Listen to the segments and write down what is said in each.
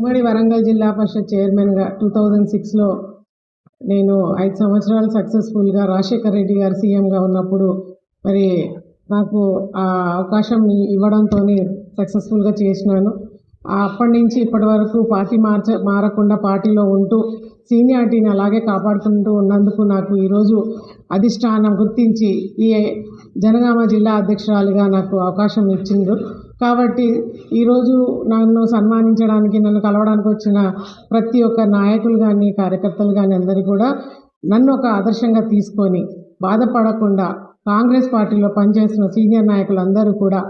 ఉమ్మడి వరంగల్ జిల్లా పరిషత్ చైర్మన్గా టూ థౌజండ్ సిక్స్లో నేను ఐదు సంవత్సరాలు సక్సెస్ఫుల్గా రాజశేఖర్ రెడ్డి గారు సీఎంగా ఉన్నప్పుడు మరి నాకు ఆ అవకాశం ఇవ్వడంతో సక్సెస్ఫుల్గా చేసినాను. అప్పటి నుంచి ఇప్పటి వరకు పార్టీ మార్చ మారకుండా పార్టీలో ఉంటూ సీనియారిటీని అలాగే కాపాడుకుంటూ ఉన్నందుకు నాకు ఈరోజు అధిష్టానం గుర్తించి ఈ జనగామ జిల్లా అధ్యక్షురాలిగా నాకు అవకాశం ఇచ్చిండ్రు. కాబట్టి ఈరోజు నన్ను సన్మానించడానికి నన్ను కలవడానికి వచ్చిన ప్రతి ఒక్క నాయకులు కానీ కార్యకర్తలు కానీ అందరూ కూడా నన్ను ఒక ఆదర్శంగా తీసుకొని బాధపడకుండా కాంగ్రెస్ పార్టీలో పనిచేసిన సీనియర్ నాయకులందరూ కూడా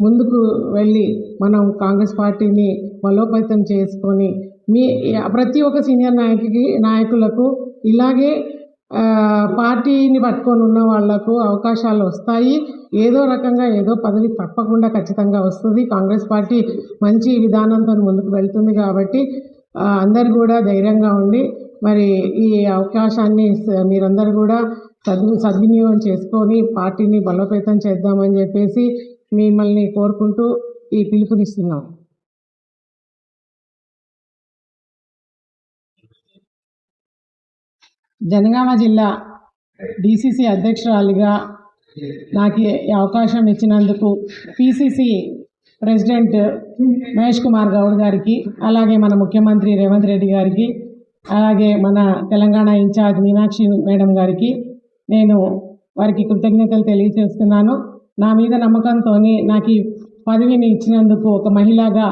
ముందుకు వెళ్ళి మనం కాంగ్రెస్ పార్టీని బలోపేతం చేసుకొని మీ ప్రతి ఒక్క సీనియర్ నాయకుకి నాయకులకు ఇలాగే పార్టీని పట్టుకొని ఉన్న వాళ్ళకు అవకాశాలు వస్తాయి. ఏదో రకంగా ఏదో పదవి తప్పకుండా ఖచ్చితంగా వస్తుంది. కాంగ్రెస్ పార్టీ మంచి విధానంతో ముందుకు వెళ్తుంది కాబట్టి అందరు కూడా ధైర్యంగా ఉండి మరి ఈ అవకాశాన్ని మీరందరూ కూడా సద్వి సద్వినియోగం చేసుకొని పార్టీని బలోపేతం చేద్దామని చెప్పేసి మిమ్మల్ని కోరుకుంటూ ఈ పిలుపునిస్తున్నాం. జనగామ జిల్లా డిసిసి అధ్యక్షురాలిగా నాకు ఈ అవకాశం ఇచ్చినందుకు పిసిసి ప్రెసిడెంట్ మహేష్ కుమార్ గౌడ్ గారికి అలాగే మన ముఖ్యమంత్రి రేవంత్ రెడ్డి గారికి అలాగే మన తెలంగాణ ఇన్ఛార్జ్ మీనాక్షి మేడం గారికి నేను వారికి కృతజ్ఞతలు తెలియజేస్తున్నాను. నా మీద నమ్మకంతో నాకు ఈ పదవిని ఇచ్చినందుకు ఒక మహిళగా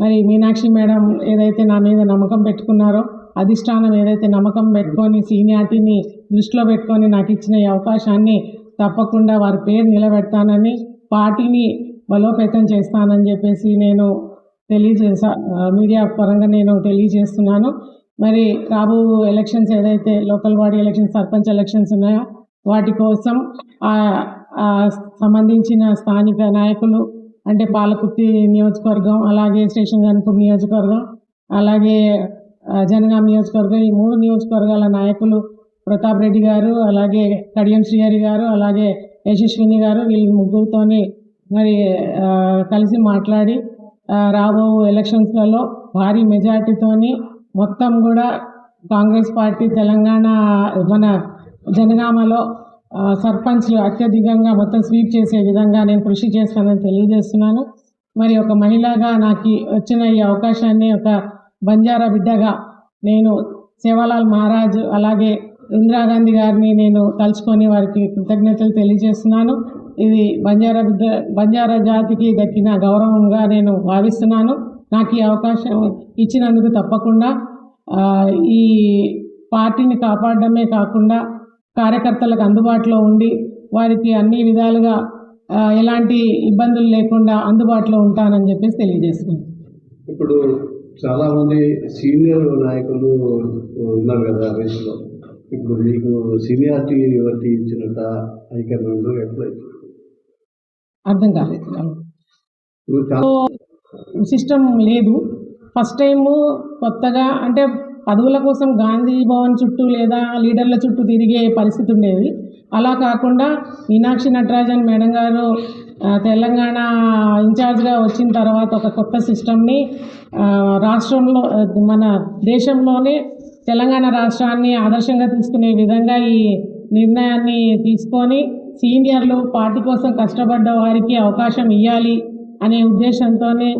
మరి మీనాక్షి మేడం ఏదైతే నా మీద నమ్మకం పెట్టుకున్నారో అధిష్టానం ఏదైతే నమ్మకం పెట్టుకొని సీనియారిటీని దృష్టిలో పెట్టుకొని నాకు ఇచ్చిన ఈ అవకాశాన్ని తప్పకుండా వారి పేరు నిలబెడతానని పార్టీని బలోపేతం చేస్తానని చెప్పేసి నేను తెలియజేసా మీడియా పరంగా నేను తెలియజేస్తున్నాను. మరి రాబో ఎలక్షన్స్ ఏదైతే local body elections sarpanch elections ఉన్నాయో వాటి కోసం సంబంధించిన స్థానిక నాయకులు అంటే పాలకుర్తి నియోజకవర్గం అలాగే స్టేషన్ గన్పూర్ నియోజకవర్గం అలాగే జనగాం నియోజకవర్గం ఈ మూడు నియోజకవర్గాల నాయకులు ప్రతాప్ రెడ్డి గారు అలాగే కడియం శ్రీహరి గారు అలాగే యశస్విని గారు వీళ్ళు ముగ్గురుతోని మరి కలిసి మాట్లాడి రాబో ఎలక్షన్స్లలో భారీ మెజార్టీతోని మొత్తం కూడా కాంగ్రెస్ పార్టీ తెలంగాణ మన జనగామలో సర్పంచ్లు అత్యధికంగా మొత్తం స్వీప్ చేసే విధంగా నేను కృషి చేస్తానని తెలియజేస్తున్నాను. మరి ఒక మహిళగా నాకు వచ్చిన ఈ అవకాశాన్ని ఒక బంజారా బిడ్డగా నేను సేవాలాల్ మహారాజ్ అలాగే ఇందిరాగాంధీ గారిని నేను తలుచుకొని వారికి కృతజ్ఞతలు తెలియజేస్తున్నాను. ఇది బంజారా బిడ్డ బంజారా జాతికి దక్కిన గౌరవంగా నేను భావిస్తున్నాను. నాకు ఈ అవకాశం ఇచ్చినందుకు తప్పకుండా ఈ పార్టీని కాపాడడమే కాకుండా కార్యకర్తలకు అందుబాటులో ఉండి వారికి అన్ని విధాలుగా ఎలాంటి ఇబ్బందులు లేకుండా అందుబాటులో ఉంటానని చెప్పేసి తెలియజేస్తున్నాను. ఇప్పుడు చాలామంది సీనియర్ నాయకులు ఉన్నారు కదా రేసులో. ఇప్పుడు మీకు సీనియారిటీ ఎవరికి ఇచ్చినట్ట హైకమాండ్ ఎట్లా? అర్థం కాలేదు. సిస్టమ్ లేదు. ఫస్ట్ టైము కొత్తగా అంటే పదవుల కోసం గాంధీ భవన్ చుట్టూ లేదా లీడర్ల చుట్టూ తిరిగే పరిస్థితి ఉండేది. అలా కాకుండా మీనాక్షి నటరాజన్ మేడం గారు తెలంగాణ ఇన్ఛార్జ్గా వచ్చిన తర్వాత ఒక కొత్త సిస్టమ్ని రాష్ట్రంలో మన దేశంలోనే తెలంగాణ రాష్ట్రాన్ని ఆదర్శంగా తీసుకునే విధంగా ఈ నిర్ణయాన్ని తీసుకొని సీనియర్లు పార్టీ కోసం కష్టపడ్డ వారికి అవకాశం ఇవ్వాలి అనే ఉద్దేశంతోనే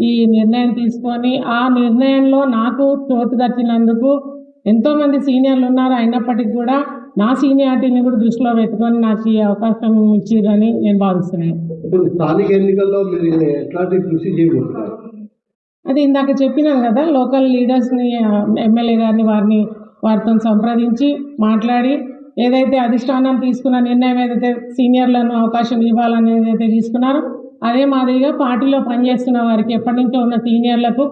ఈ నిర్ణయం తీసుకొని ఆ నిర్ణయంలో నాకు చోటు దక్కినందుకు ఎంతోమంది సీనియర్లు ఉన్నారు. అయినప్పటికీ కూడా నా సీనియారిటీని కూడా దృష్టిలో పెట్టుకొని నాకు ఈ అవకాశం ఇచ్చిరని నేను భావిస్తున్నాను. ఇప్పుడు స్థానిక ఎన్నికల్లో మీరు ఎట్లాంటి కృషి చేయబోతున్నారు? అది ఇందాక చెప్పినాను కదా లోకల్ లీడర్స్ని ఎమ్మెల్యే గారిని వారిని వారితో సంప్రదించి మాట్లాడి ఏదైతే అధిష్టానం తీసుకున్న నిర్ణయం ఏదైతే సీనియర్లను అవకాశం ఇవ్వాలని ఏదైతే తీసుకున్నారో అదే మాదిరిగా పార్టీలో పనిచేస్తున్న వారికి ఎప్పటి నుంచో ఉన్న సీనియర్లకు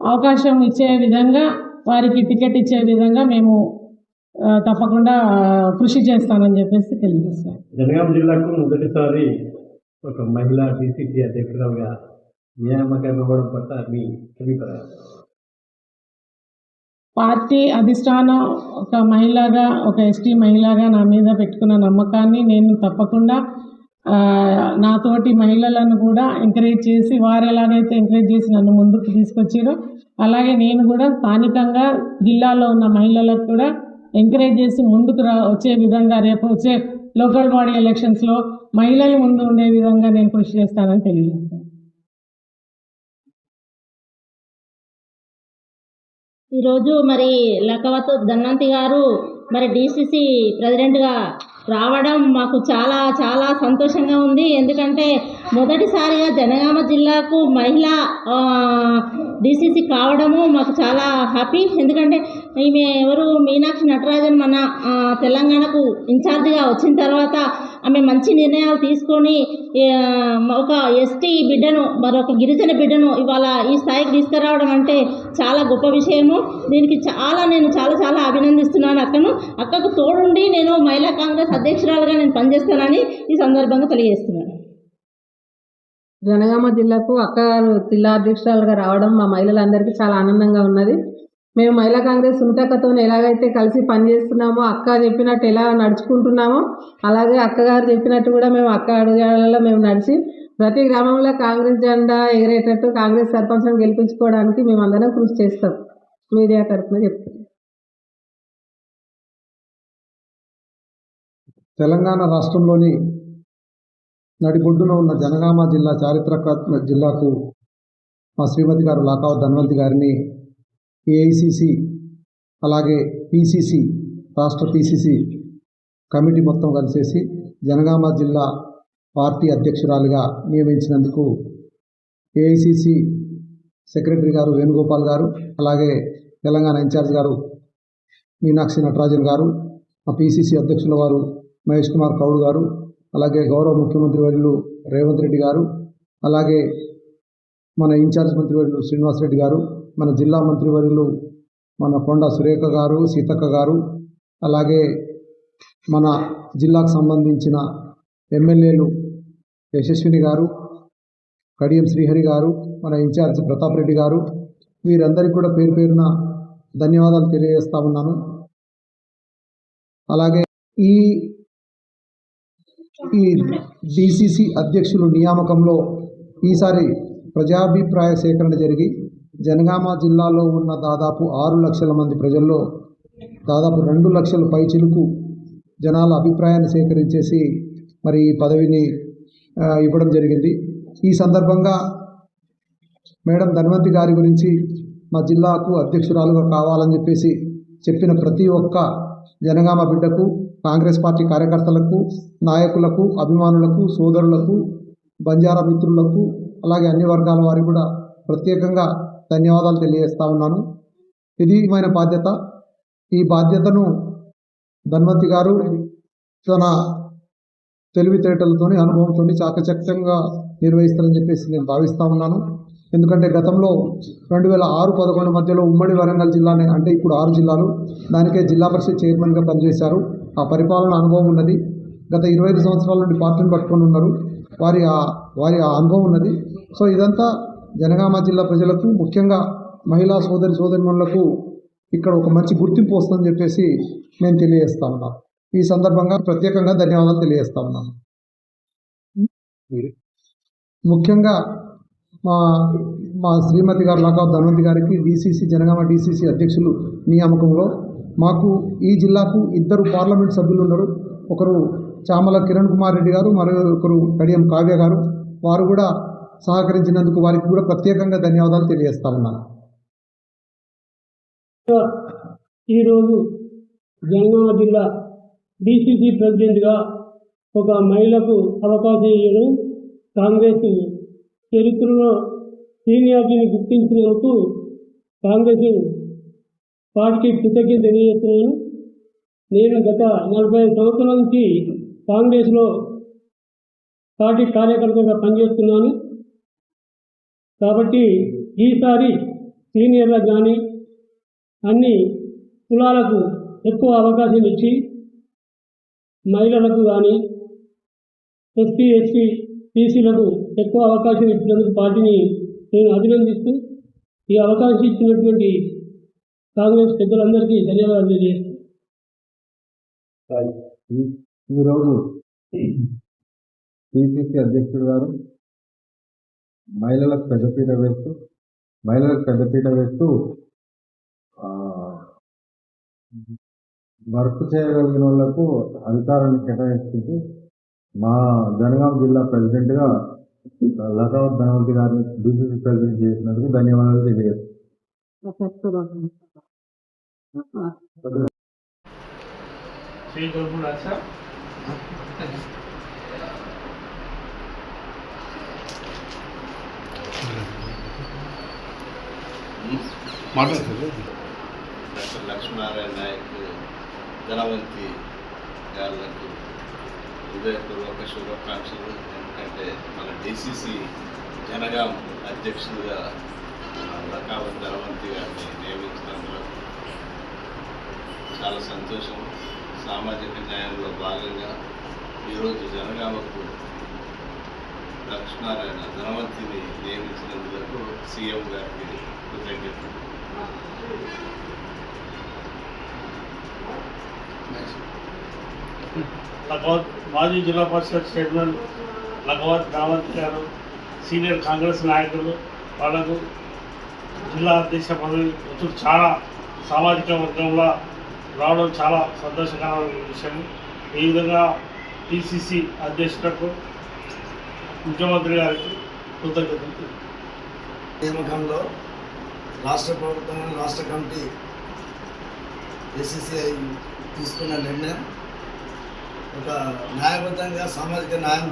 అవకాశం ఇచ్చే విధంగా వారికి టికెట్ ఇచ్చే విధంగా మేము తప్పకుండా కృషి చేస్తానని చెప్పేసి తెలియజేస్తాం జనగాం జిల్లాకు మొదటిసారి ఒక మహిళా డీసీపీ అధ్యక్షురాలుగా పట్ల మీ అభిప్రాయం పార్టీ అధిష్టానం ఒక మహిళగా ఒక ఎస్టీ మహిళగా నా మీద పెట్టుకున్న నమ్మకాన్ని నేను తప్పకుండా నాతోటి మహిళలను కూడా ఎంకరేజ్ చేసి వారు ఎలాగైతే ఎంకరేజ్ చేసి నన్ను ముందుకు తీసుకొచ్చారో అలాగే నేను కూడా స్థానికంగా జిల్లాలో ఉన్న మహిళలకు కూడా ఎంకరేజ్ చేసి ముందుకు రా వచ్చే విధంగా రేపు వచ్చే లోకల్ బాడీ ఎలక్షన్స్లో మహిళలు ముందు ఉండే విధంగా నేను కృషి చేస్తానని తెలియజేస్తాను. ఈరోజు మరి లక్కవత్ ధన్వంతి గారు మరి డిసిసి ప్రెసిడెంట్గా రావడం మాకు చాలా చాలా సంతోషంగా ఉంది. ఎందుకంటే మొదటిసారిగా జనగామ జిల్లాకు మహిళ డిసిసి కావడము మాకు చాలా హ్యాపీ. ఎందుకంటే ఈమె ఎవరు మీనాక్షి నటరాజన్ మన తెలంగాణకు ఇన్ఛార్జిగా వచ్చిన తర్వాత ఆమె మంచి నిర్ణయాలు తీసుకొని ఒక ఎస్టీ బిడ్డను మరొక గిరిజన బిడ్డను ఇవాళ ఈ స్థాయికి తీసుకురావడం అంటే చాలా గొప్ప విషయము. దీనికి చాలా నేను చాలా చాలా అభినందిస్తున్నాను అక్కను. అక్కకు తోడుండి నేను మహిళా కాంగ్రెస్ అధ్యక్షురాలుగా నేను పనిచేస్తానని ఈ సందర్భంగా తెలియజేస్తున్నాను. జనగామ జిల్లాకు అక్క జిల్లా అధ్యక్షురాలుగా రావడం మా మహిళలందరికీ చాలా ఆనందంగా ఉన్నది. మేము మహిళా కాంగ్రెస్ సునీతక్కతో ఎలాగైతే కలిసి పనిచేస్తున్నామో అక్క చెప్పినట్టు ఎలా నడుచుకుంటున్నామో అలాగే అక్కగారు చెప్పినట్టు కూడా మేము అక్క అడుగులలో మేము నడిచి ప్రతి గ్రామంలో కాంగ్రెస్ జెండా ఎగిరేటట్టు కాంగ్రెస్ సర్పంచ్ను గెలిపించుకోవడానికి మేము అందరం కృషి చేస్తాం. మీడియా తరఫున చెప్తాం తెలంగాణ రాష్ట్రంలోని నడిబొడ్డున ఉన్న జనగామ జిల్లా చారిత్రక జిల్లాకు మా శ్రీమతి గారు లాకావ ధన్వంతి గారిని ఏఐసిసి అలాగే పిసిసి రాష్ట్ర పిసిసి కమిటీ మొత్తం కలిసేసి జనగామ జిల్లా పార్టీ అధ్యక్షురాలిగా నియమించినందుకు ఏఐసిసి సెక్రటరీ గారు వేణుగోపాల్ గారు అలాగే తెలంగాణ ఇన్ఛార్జ్ గారు మీనాక్షి నటరాజన్ గారు మా పిసిసి అధ్యక్షుల వారు మహేష్ కుమార్ కౌడ్ గారు అలాగే గౌరవ ముఖ్యమంత్రి వర్యులు రేవంత్ రెడ్డి గారు అలాగే మన ఇన్ఛార్జ్ మంత్రివర్యులు శ్రీనివాస్ రెడ్డి గారు మన జిల్లా మంత్రివర్యులు మన కొండ సురేఖ గారు సీతక్క గారు అలాగే మన జిల్లాకు సంబంధించిన ఎమ్మెల్యేలు యశస్విని గారు కడియం శ్రీహరి గారు మన ఇన్ఛార్జ్ ప్రతాప్ రెడ్డి గారు వీరందరికీ కూడా పేరు పేరున ధన్యవాదాలు తెలియజేస్తా ఉన్నాను. అలాగే ఈ ఈ డిసిసి అధ్యక్షులు నియామకంలో ఈసారి ప్రజాభిప్రాయ సేకరణ జరిగి జనగామ జిల్లాలో ఉన్న దాదాపు ఆరు లక్షల మంది ప్రజల్లో దాదాపు రెండు లక్షల పైచిలుకు జనాల అభిప్రాయాన్ని సేకరించేసి మరి ఈ పదవిని ఇవ్వడం జరిగింది. ఈ సందర్భంగా మేడం ధన్వంతి గారి గురించి మా జిల్లాకు అధ్యక్షురాలుగా కావాలని చెప్పేసి చెప్పిన ప్రతి ఒక్క జనగామ బిడ్డకు కాంగ్రెస్ పార్టీ కార్యకర్తలకు నాయకులకు అభిమానులకు సోదరులకు బంజారా మిత్రులకు అలాగే అన్ని వర్గాల వారికి కూడా ప్రత్యేకంగా ధన్యవాదాలు తెలియజేస్తా ఉన్నాను. ఇది మన బాధ్యత. ఈ బాధ్యతను ధన్వంతి గారు తన తెలివితేటలతోని అనుభవంతో చాకచక్యంగా నిర్వహిస్తారని చెప్పేసి నేను భావిస్తా ఉన్నాను. ఎందుకంటే గతంలో రెండు వేల ఆరు పదకొండు మధ్యలో ఉమ్మడి వరంగల్ జిల్లానే అంటే ఇప్పుడు ఆరు జిల్లాలు దానికే జిల్లా పరిషత్ చైర్మన్గా పనిచేశారు. ఆ పరిపాలన అనుభవం ఉన్నది. గత ఇరవై ఐదు సంవత్సరాల నుండి పార్టీని పట్టుకొని ఉన్నారు. వారి ఆ వారి ఆ అనుభవం ఉన్నది. సో ఇదంతా జనగామ జిల్లా ప్రజలకు ముఖ్యంగా మహిళా సోదరి సోదరిమణులకు ఇక్కడ ఒక మంచి గుర్తింపు వస్తుందని చెప్పేసి నేను తెలియజేస్తా ఉన్నాను. ఈ సందర్భంగా ప్రత్యేకంగా ధన్యవాదాలు తెలియజేస్తా ఉన్నాను. ముఖ్యంగా మా మా శ్రీమతి గారు లాగా ధన్వంతి గారికి డీసీసీ జనగామ డీసీసీ అధ్యక్షులు నియామకంలో మాకు ఈ జిల్లాకు ఇద్దరు పార్లమెంట్ సభ్యులు ఉన్నారు. ఒకరు చామల కిరణ్ కుమార్ రెడ్డి గారు మరొకరు కడియం కావ్య గారు. వారు కూడా సహకరించినందుకు వారికి కూడా ప్రత్యేకంగా ధన్యవాదాలు తెలియజేస్తా ఉన్నాను ఈరోజు జనగామ జిల్లా డిసిసి ప్రెసిడెంట్గా ఒక మహిళకు అవకాశం ఇవ్వడం కాంగ్రెస్ చరిత్రలో సీనియారిటీని గుర్తించినందుకు కాంగ్రెస్ పార్టీకి కృతజ్ఞత తెలియజేస్తున్నాను. నేను గత నలభై ఐదు సంవత్సరాల నుంచి కాంగ్రెస్లో పార్టీ కార్యకర్తగా పనిచేస్తున్నాను. కాబట్టి ఈసారి సీనియర్లకు కానీ అన్ని కులాలకు ఎక్కువ అవకాశం ఇచ్చి మహిళలకు కానీ ఎస్పీ ఎస్టీ బీసీలకు ఎక్కువ అవకాశం ఇచ్చినందుకు పార్టీని నేను అభినందిస్తూ ఈ అవకాశం ఇచ్చినటువంటి కాంగ్రెస్ పెద్దలందరికీ ధన్యవాదాలు తెలియజేస్తాను ఈరోజు పిసిసి అధ్యక్షుడు గారు మహిళలకు పెద్దపీట వేస్తూ మహిళలకు పెద్దపీట వేస్తూ వర్క్ చేయగలిగిన వాళ్ళకు అధికారాన్ని కేటాయిస్తుంది. మా జనగాం జిల్లా ప్రెసిడెంట్గా లతా ధనవంతి గారిని బీసీసీ ప్రెసిడెంట్ చేసినందుకు ధన్యవాదాలు తెలియజేస్తాను డాక్టర్ లక్ష్మీనారాయణ నాయక్ ధనవంతి గారులకు హృదయపూర్వక శుభాకాంక్షలు. ఎందుకంటే మన డిసిసి జనగాం అధ్యక్షుడిగా లకావత్ ధనవంతి గారిని నియమించినందుకు చాలా సంతోషం. సామాజిక న్యాయంలో భాగంగా ఈరోజు జనగామకు లక్ష్మీనారాయణ ధనవంతిని నియమించినందుకు సీఎం గారికి కృతజ్ఞతలు. లఖవత్ మాజీ జిల్లా పరిషత్ చైర్మన్ లఖవత్ రావత్ గారు సీనియర్ కాంగ్రెస్ నాయకులు వాళ్ళకు జిల్లా అధ్యక్ష పదవి వచ్చి చాలా సామాజిక వర్గంలో రావడం చాలా సంతోషకరమైన విషయం. ఈ విధంగా పిసిసి అధ్యక్షులకు ముఖ్యమంత్రి గారికి కృతజ్ఞతలు నియామకంలో రాష్ట్ర ప్రభుత్వం రాష్ట్ర కమిటీ ఏసీసీఐ తీసుకున్న నిర్ణయం ఒక న్యాయబద్ధంగా సామాజిక న్యాయం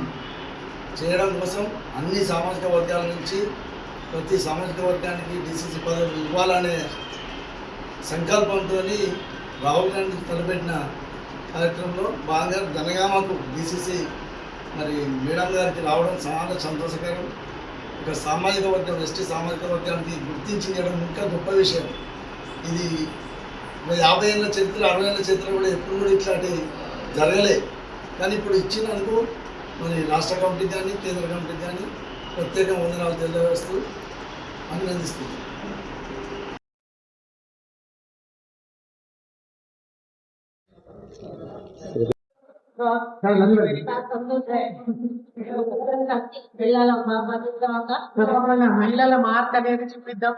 చేయడం కోసం అన్ని సామాజిక వర్గాల నుంచి ప్రతి సామాజిక వర్గానికి డీసీసీ పదవి ఇవ్వాలనే సంకల్పంతో రాహుల్ గాంధీ తలపెట్టిన కార్యక్రమంలో బాగా జనగామకు డీసీసీ మరి మేడం గారికి రావడం చాలా సంతోషకరం. ఒక సామాజిక వర్గం ఎస్టీ సామాజిక వర్గానికి గుర్తించడం ఇంకా గొప్ప విషయం. ఇది యాభై ఏళ్ళ చరిత్ర అరవై ఏళ్ళ చరిత్ర కూడా ఎప్పుడు కూడా ఇట్లాంటి జరగలే. కానీ ఇప్పుడు ఇచ్చినందుకు మరి రాష్ట్ర కమిటీకి కానీ కేంద్ర కమిటీకి కానీ ప్రత్యేక వందనాలు తెలియజేస్తూ అభినందిస్తుంది మహిళల మార్క్ అనేది చూపిద్దాం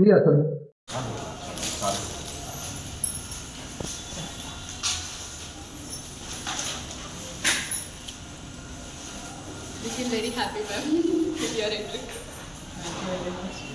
We very happy, ma'am, with your entry.